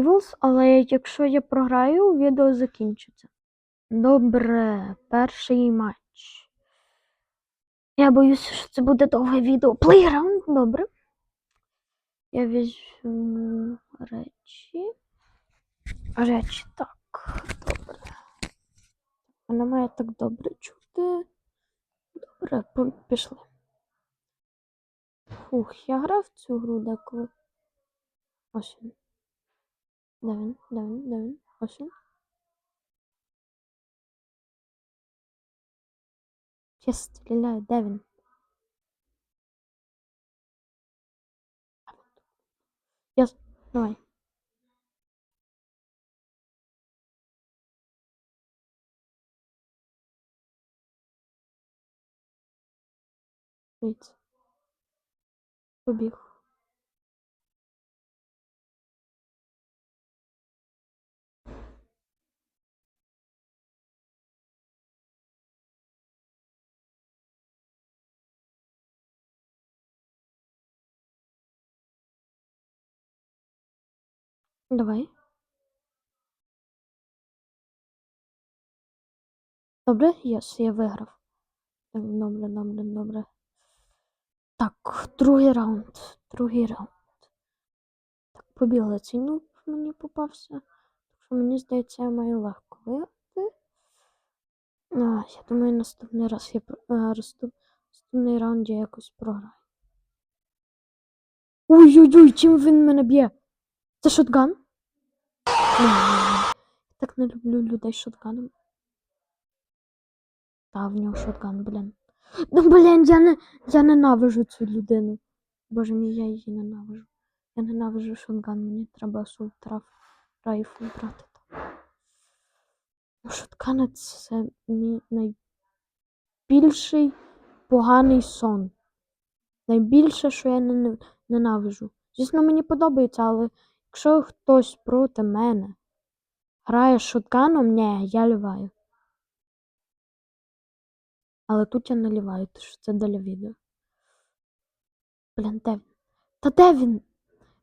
Rivals, але якщо я програю, відео закінчиться. Добре, перший матч. Я боюся, що це буде довге відео. Playground, добре. Я візьму речі. Речі, так. Добре. Вона має так добре чути. Добре, пішли. Фух, я грав в цю гру деколи. Ось він. Де він? Де він? Де він? Ось він. Я стріляю, де він? Я... Давай. Добре? Єс, я виграв. Добре, добре, добре. Так, другий раунд. Другий раунд. Так, побігли. Цей нуб мені попався. Так що мені здається, я маю легко виграти. А, я думаю, наступний раз я наступний раунд я якось програю. Ой-ой-ой, чим він мене б'є? Це шотган? Я так не люблю людей з шотганом. Та, в нього шотган, блін. Ну, блін, я не я ненавижу цю людину. Боже мій, я її ненавижу. Я ненавижу шотган, мені треба султраф райфл брати. Ну, Шоткани це мій найбільший поганий сон. Найбільше, що я ненавижу. Звісно, мені подобається, але якщо хтось проти мене грає з шотганом, ні, я ліваю. Але тут я не ліваю, тому що це для відео. Блін, де він? Та де він?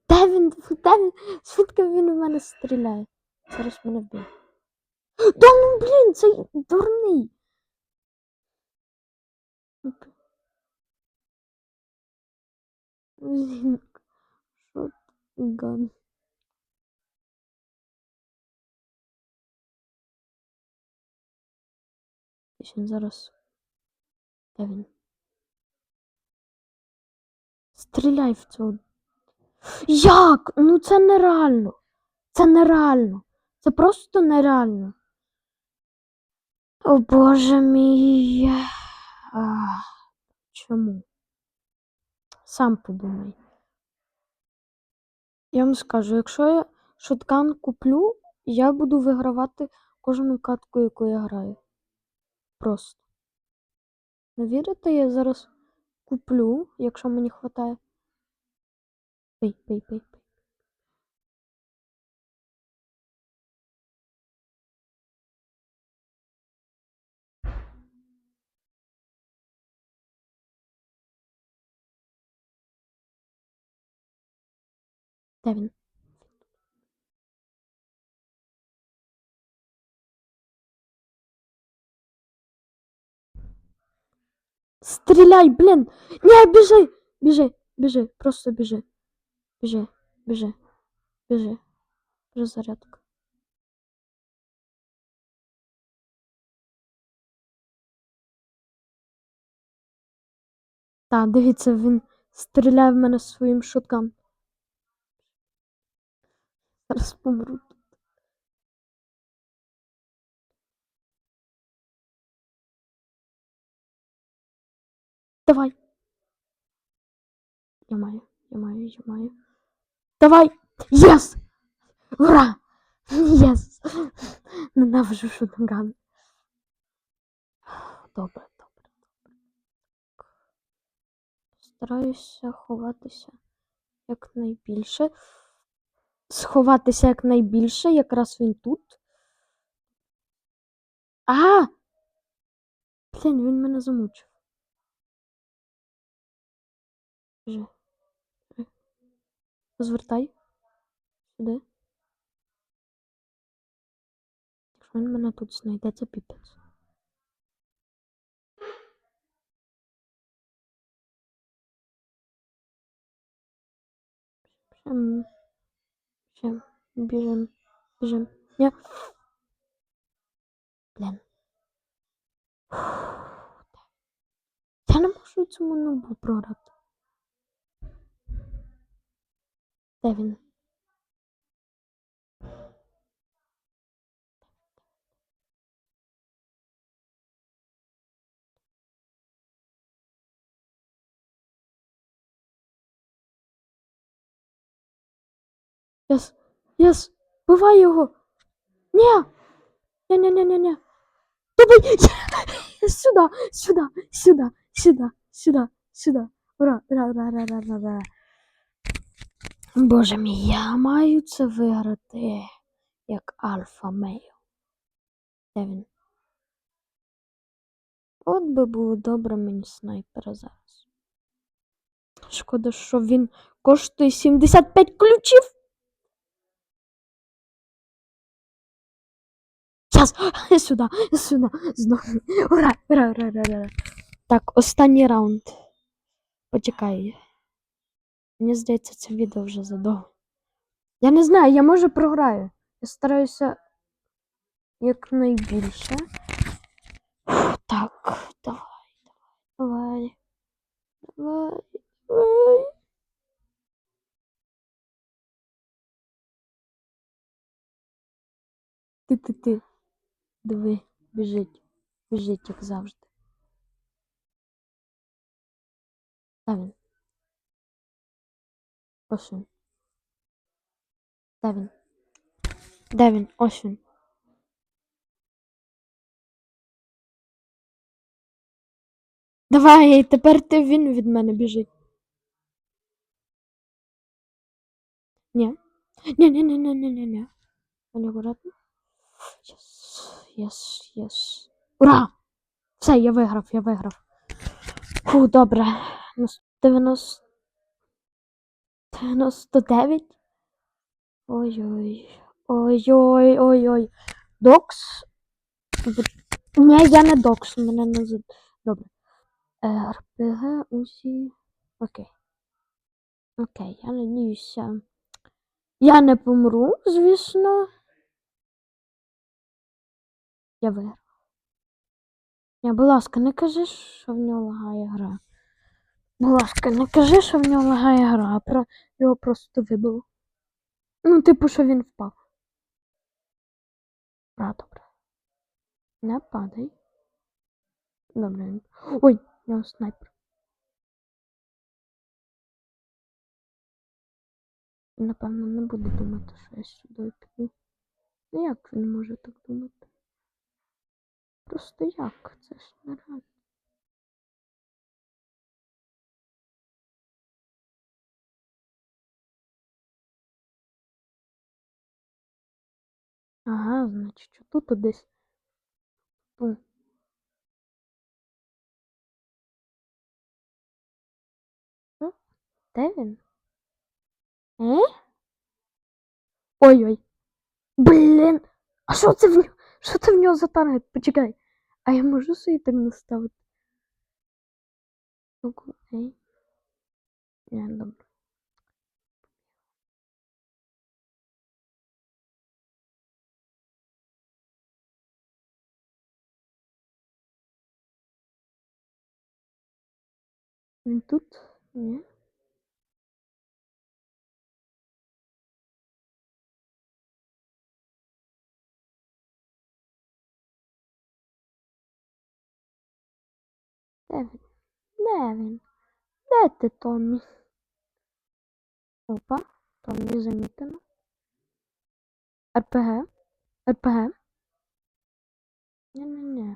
Де він? Де він? Звідки він у мене стріляє? Зараз мене вб'є. Та ну блін, цей дурний. Ну, він зараз. Де він? Стріляй в цього. Як? Ну це нереально. Це нереально. Це просто нереально. О боже мій. Ах, чому? Сам подумай. Я вам скажу, якщо я шоткан куплю, я буду вигравати кожну катку, яку я граю. Просто. Не вірите, я зараз куплю, якщо мені хватає. Пий, пий, пий, пий. Де? Стріляй, блін! Ні, біжи! Біжи, біжи, просто біжи. Біжи, біжи, біжи. Перезарядка. Так, дивіться, він стріляє в мене своїм шотком. Зараз помру. Давай. Я маю, я маю, я маю. Давай! Єс! Ура! Єс! Ненавижу шотган. Добре, добре, добре. Стараюся ховатися якнайбільше. Сховатися якнайбільше, якраз він тут. А! Блін, він мене замучив. Біжи. Розвертай. Сюди. Він мене тут знайде, це піпець. Біжим. Біжим. Біжим. Біжим. Ні. Блін. Я не можу цьому нубу програти. Де він? Єс, єс, бивай його. Ні. Ні, ні, ні, ні, ні. Давай, сюди, сюди, сюди, сюди, сюди, сюди. Ура, ура, ура, ура, ура, ура. Боже мій, я маю це виграти як альфа мейл. Де він? От би було добре мені снайпера зараз. Шкода, що він коштує 75 ключів. Час! Сюди, сюди, знову. Ура, ура, ура, ура, ура. Так, останній раунд. Почекай. Мені здається, це відео вже задовго. Я не знаю, я може програю. Я стараюся якнайбільше. Так, давай, давай, давай, давай. Ти, ти, ти. Диви, біжить, біжить, як завжди. Де він? Ось він. Де він? Давай, тепер ти він від мене біжить. Ні. Ні-ні-ні-ні-ні-ні-ні. Вони акуратно. Єс, єс, єс. Ура! Все, я виграв, я виграв. Фу, добре. 90. Напевно, 109. Ой-ой. Ой-ой, ой-ой. Докс. Ні, я не докс, мене не зад... Добре. Е, РПГ усі. Окей. Окей, я надіюся. Я не помру, звісно. Я виграв. Будь ласка, не кажи, що в нього лагає гра. Будь ласка, не кажи, що в нього лагає гра, а про його просто вибило. Ну, типу, що він впав. А, добре. Не падай. Добре. Ой, у нього снайпер. Напевно, не буде думати, що я сюди піду. Ну як він може так думати? Просто як? Це ж нереально. Ага, значить, тут десь. Ту. Що? Де він? Е? Ой-ой. Блін! А що це в нього? Що це в нього за таргет? Почекай. А я можу собі так наставити? Ну-ка, ей. Не, добре. Він тут? Ні. Де він? Де він? Де ти, Томмі? Опа, Томмі замітено. РПГ? РПГ? Ні-ні-ні.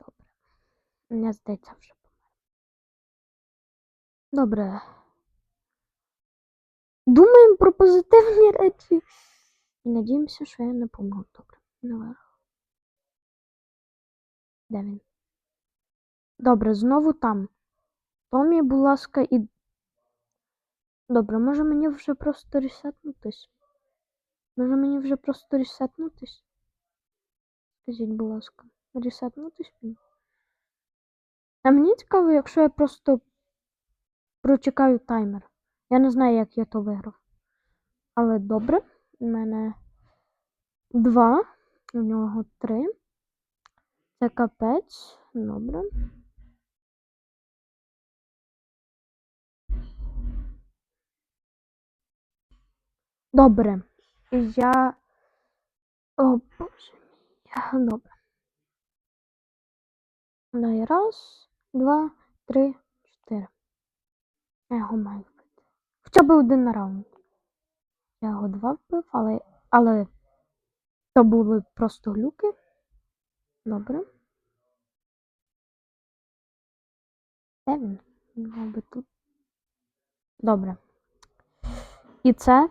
Добре. Мені здається вже. Добре. Думаємо про позитивні речі. І надіємося, що я не помру. Добре. Наверх. Де він? Добре, знову там. Томі, будь ласка, і. Добре, може мені вже просто ресетнутись? Може мені вже просто ресетнутись? Скажіть, будь ласка, ресетнути спін. А мені цікаво, якщо я просто прочекаю таймер. Я не знаю, як я то виграв. Але добре, у мене два, у нього три. Це капець. Добре. Добре. Я. О, боже мій. Добре. Ну раз, два, три, його маю вбити. Хоча б один раунд. Я його два вбив, але. Але то були просто глюки. Добре. Де він? Мабуть, тут. Добре. І це